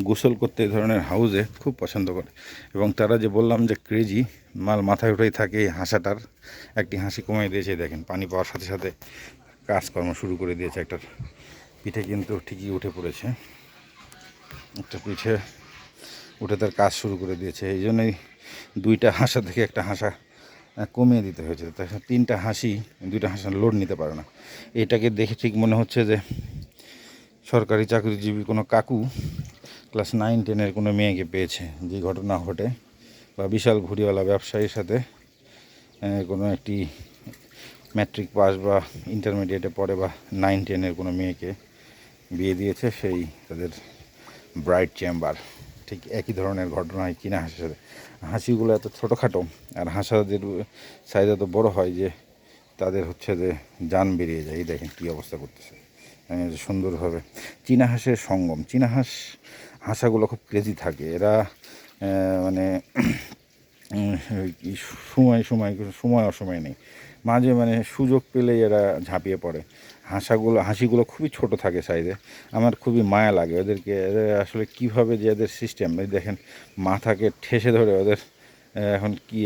গোসল করতে এই ধরনের হাউজে খুব পছন্দ করে। এবং তারা যে বললাম যে ক্রেজি মাল মাথায় উঠেই থাকে এই হাসাটার। একটি হাসি কমিয়ে দিয়েছে দেখেন, পানি পাওয়ার সাথে সাথে কাজকর্ম শুরু করে দিয়েছে একটা পিঠে কিন্তু ঠিকই উঠে পড়েছে। একটা পিঠে উঠে তার কাজ শুরু করে দিয়েছে। এই জন্যই দুইটা হাসা থেকে একটা হাসা কমিয়ে দিতে হয়েছে। তিনটা হাসি, দুইটা হাসা লোড নিতে পারে না। এটাকে দেখে ঠিক মনে হচ্ছে যে সরকারি চাকরিজীবী কোনো কাকু ক্লাস নাইন, টেনের কোনো মেয়েকে পেয়েছে। যে ঘটনা ঘটে বা বিশাল ঘুরিওয়ালা ব্যবসায়ীর সাথে কোনো একটি ম্যাট্রিক পাস বা ইন্টারমিডিয়েটে পড়ে বা নাইন, টেনের কোনো মেয়েকে বিয়ে দিয়েছে, সেই তাদের ব্রাইট চেম্বার ঠিক একই ধরনের ঘটনা হয় কিনা হাসির সাথে। হাসিগুলো এত ছোটোখাটো আর হাসাদের সাইজ এত বড় হয় যে তাদের হচ্ছে যে যান বেরিয়ে যায়। এই দেখেন কী অবস্থা করতেছে। সুন্দরভাবে চীনা হাঁসের সঙ্গম। চীনা হাঁস হাঁসাগুলো খুব ক্রেজি থাকে। এরা মানে সময় সময় সময় অসময় নেই। মাঝে মানে সুযোগ পেলেই এরা ঝাঁপিয়ে পড়ে। হাঁসাগুলো, হাসিগুলো খুবই ছোট থাকে সাইজে আমার খুবই মায়া লাগে। ওদেরকে, এদের আসলে কীভাবে যে এদের সিস্টেম দেখেন, মাথাকে ঠেসে ধরে ওদের এখন কি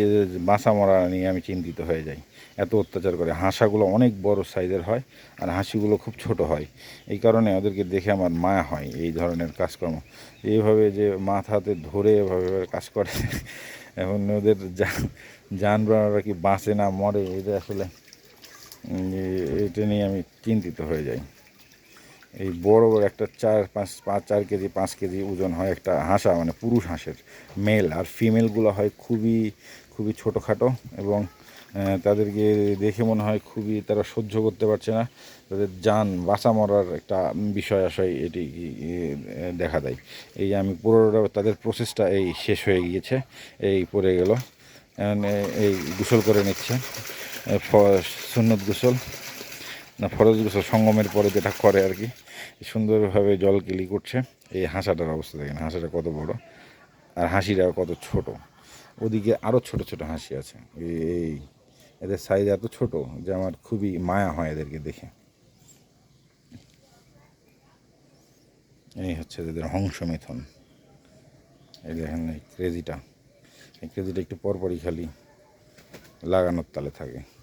বাঁচা মরা নিয়ে আমি চিন্তিত হয়ে যাই। এত অত্যাচার করে। হাঁসাগুলো অনেক বড় সাইজের হয় আর হাসিগুলো খুব ছোট হয়। এই কারণে ওদেরকে দেখে আমার মায়া হয় এই ধরনের কাজকর্ম। এইভাবে যে মাথাতে ধরে এভাবে কাজ করে, এখন ওদের জানবারা কি বাঁচে না মরে, এটা আসলে এটা নিয়ে আমি চিন্তিত হয়ে যাই। এই বড় বড় একটা চার পাঁচ পাঁচ, চার কেজি, পাঁচ কেজি ওজন হয় একটা হাঁসা মানে পুরুষ হাঁসের মেল আর ফিমেলগুলো হয় খুবই খুবই ছোটোখাটো এবং তাদেরকে দেখে মনে হয় খুবই তারা সহ্য করতে পারছে না। তাদের যান বাঁচা মরার একটা বিষয় আশয় এটি দেখা দেয়। এই যে আমি পুরোটা, তাদের প্রসেসটা এই শেষ হয়ে গিয়েছে, এই পড়ে গেল। এই গোসল করে নিচ্ছে। সুন্নত গোসল। না ফরজ গোসল সঙ্গমের পরে যেটা করে আর কি, সুন্দরভাবে জল কিলি করছে। এই হাঁসাটার অবস্থা দেখেন, হাঁসাটা কত বড়, আর হাসিটা কত ছোট। ওদিকে আরও ছোট ছোট হাসি আছে। এই এদের সাইজ এত ছোট যে আমার খুবই মায়া হয় এদেরকে দেখে। এই হচ্ছে এদের হংস মিথুন। এই দেখেন এই ক্রেজিটা। এই ক্রেজিটা একটু পরপরই খালি লাগানোর তালে থাকে।